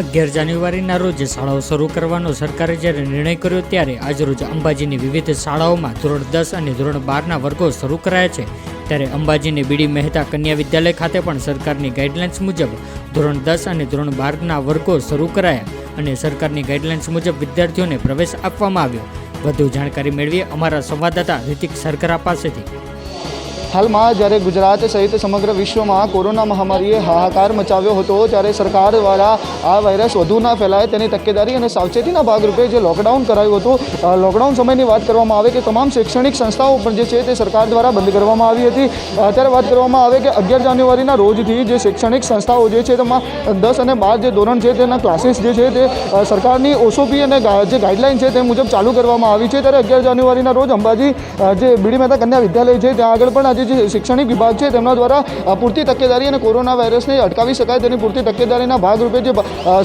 અગિયાર જાન્યુઆરીના રોજ શાળાઓ શરૂ કરવાનો સરકારે જ્યારે નિર્ણય કર્યો ત્યારે આજરોજ અંબાજીની વિવિધ શાળાઓમાં ધોરણ દસ અને ધોરણ બારના વર્ગો શરૂ કરાયા છે. ત્યારે અંબાજીની બીડી મહેતા કન્યા વિદ્યાલય ખાતે પણ સરકારની ગાઈડલાઇન્સ મુજબ ધોરણ દસ અને ધોરણ બારના વર્ગો શરૂ કરાયા અને સરકારની ગાઈડલાઇન્સ મુજબ વિદ્યાર્થીઓને પ્રવેશ આપવામાં આવ્યો. વધુ જાણકારી મેળવીએ અમારા સંવાદદાતા રિતિક સરકરા પાસેથી. હાલમાં જ્યારે ગુજરાત સહિત સમગ્ર વિશ્વમાં કોરોના મહામારીએ હાહાકાર મચાવ્યો હતો, ત્યારે સરકાર દ્વારા આ વાયરસ વધુ ના ફેલાય તેની તકેદારી અને સાવચેતીના ભાગરૂપે જે લોકડાઉન કરાયું હતું લોકડાઉન સમયની વાત કરવામાં આવે કે તમામ શૈક્ષણિક સંસ્થાઓ પણ જે છે તે સરકાર દ્વારા બંધ કરવામાં આવી હતી. અત્યારે વાત કરવામાં આવે કે અગિયાર જાન્યુઆરીના રોજથી જે શૈક્ષણિક સંસ્થાઓ જે છે તેમાં દસ અને બાર જે ધોરણ છે તેના ક્લાસીસ જે છે તે સરકારની ઓસોપી અને જે ગાઈડલાઇન છે તે મુજબ ચાલુ કરવામાં આવી છે. ત્યારે અગિયાર જાન્યુઆરીના રોજ અંબાજી જે બીડી મહેતા કન્યા વિદ્યાલય છે, ત્યાં આગળ પણ આજે જે શૈક્ષણિક વિભાગ છે તેમના દ્વારા પૂરતી તકેદારી અને કોરોના વાયરસને અટકાવી શકાય તેની પૂરતી તકેદારીના ભાગરૂપે જે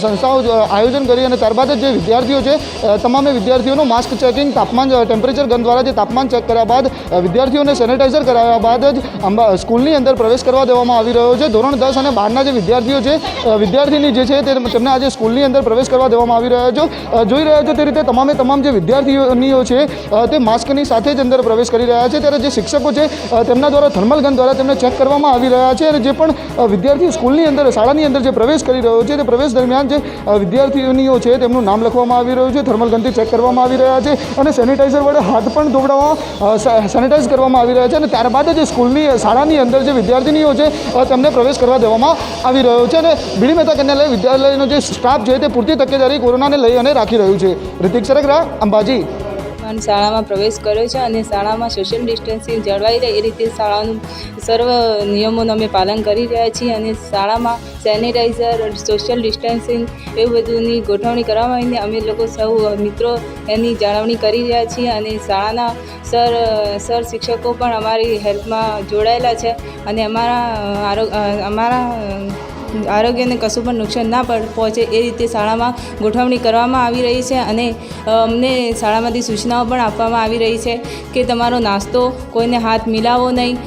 સંસ્થાઓ આયોજન કરી અને ત્યારબાદ જ વિદ્યાર્થીઓ છે તમામે વિદ્યાર્થીઓનું માસ્ક ચેકિંગ તાપમાન ટેમ્પરેચર ગન દ્વારા જે તાપમાન ચેક કર્યા બાદ વિદ્યાર્થીઓને સેનેટાઇઝર કરાવ્યા બાદ જ સ્કૂલની અંદર પ્રવેશ કરવા દેવામાં આવી રહ્યો છે. ધોરણ દસ અને બારના જે વિદ્યાર્થીઓ છે વિદ્યાર્થીની જે છે તેમને આજે સ્કૂલની અંદર પ્રવેશ કરવા દેવામાં આવી રહ્યો છે. જોઈ રહ્યા છો તે રીતે તમામે તમામ જે વિદ્યાર્થીઓનીઓ છે તે માસ્કની સાથે જ અંદર પ્રવેશ કરી રહ્યા છે. ત્યારે જે શિક્ષકો છે અ, તેમના દ્વારા, થર્મલ ગન દ્વારા તેમને ચેક કરવામાં આવી રહ્યા છે અને જે પણ વિદ્યાર્થી સ્કૂલની અંદર, શાળાની અંદર જે પ્રવેશ કરી રહ્યો છે, તે પ્રવેશ દરમિયાન જે વિદ્યાર્થીઓનીઓ છે, તેમનું નામ લખવામાં આવી રહ્યું છે, થર્મલ ગનથી ચેક કરવામાં આવી રહ્યા છે અને સેનિટાઈઝર વડે હાથ પણ ધોવડાવવા સેનિટાઈઝ કરવામાં આવી રહ્યા છે અને ત્યારબાદ જ સ્કૂલની શાળાની અંદર જે વિદ્યાર્થીનીઓ છે તેમને પ્રવેશ કરવા દેવામાં આવી રહ્યો છે અને બીડી મહેતા કન્યાલય વિદ્યાલયનો જે સ્ટાફ છે તે પૂરતી તકેદારી કોરોનાને લઈ અને રાખી રહ્યું છે. રિતિક સરગરા, અંબાજી. પણ શાળામાં પ્રવેશ કર્યો છે અને શાળામાં સોશિયલ ડિસ્ટન્સિંગ જળવાઈ રહે એ રીતે શાળાનું સર્વ નિયમોનું અમે પાલન કરી રહ્યા છીએ અને શાળામાં સેનિટાઈઝર સોશિયલ ડિસ્ટન્સિંગ એવું બધુંની ગોઠવણી કરવામાં આવીને અમે લોકો સૌ મિત્રો એની જાળવણી કરી રહ્યા છીએ અને શાળાના સર સર શિક્ષકો પણ અમારી હેલ્પમાં જોડાયેલા છે અને અમારા અમારા આરોગ્યને કશું પણ નુકસાન ના પડ, પહોંચે એ રીતે શાળામાં ગોઠવણી કરવામાં આવી રહી છે અને અમને શાળામાંથી સૂચનાઓ પણ આપવામાં આવી રહી છે કે તમારો નાસ્તો કોઈને હાથ મિલાવવો નહીં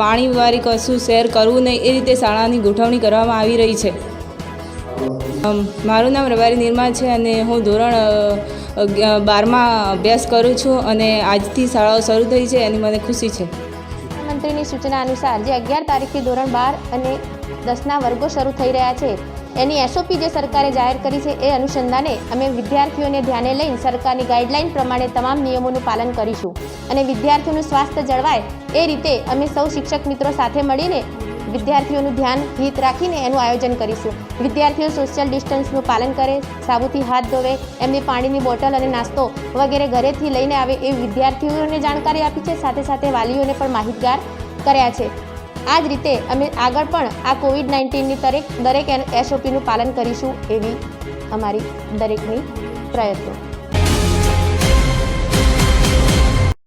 પાણીવાળી કશું શેર કરવું નહીં, એ રીતે શાળાની ગોઠવણી કરવામાં આવી રહી છે. મારું નામ રબારી નિર્મા છે અને હું ધોરણ બારમાં અભ્યાસ કરું છું અને આજથી શાળાઓ શરૂ થઈ છે એની મને ખુશી છે. મંત્રીની સૂચના અનુસાર જે અગિયાર તારીખથી ધોરણ બાર અને દસના વર્ગો શરૂ થઈ રહ્યા છે, એની એસઓપી જે સરકારે જાહેર કરી છે એ અનુસંધાને અમે વિદ્યાર્થીઓને ધ્યાને લઈને સરકારની ગાઈડલાઈન પ્રમાણે તમામ નિયમોનું પાલન કરીશું અને વિદ્યાર્થીઓનું સ્વાસ્થ્ય જળવાય એ રીતે અમે સૌ શિક્ષક મિત્રો સાથે મળીને વિદ્યાર્થીઓનું ધ્યાન, હિત રાખીને એનું આયોજન કરીશું. વિદ્યાર્થીઓ સોશિયલ ડિસ્ટન્સનું પાલન કરે, સાબુથી હાથ ધોવે, એમની પાણીની બોટલ અને નાસ્તો વગેરે ઘરેથી લઈને આવે એ વિદ્યાર્થીઓને જાણકારી આપી છે. સાથે સાથે વાલીઓને પણ માહિતગાર કર્યા છે. આ જ રીતે અમે આગળ પણ આ કોવિડ નાઇન્ટીનની દરેક દરેક એસઓપીનું પાલન કરીશું એવી અમારી દરેકની પ્રયત્નો.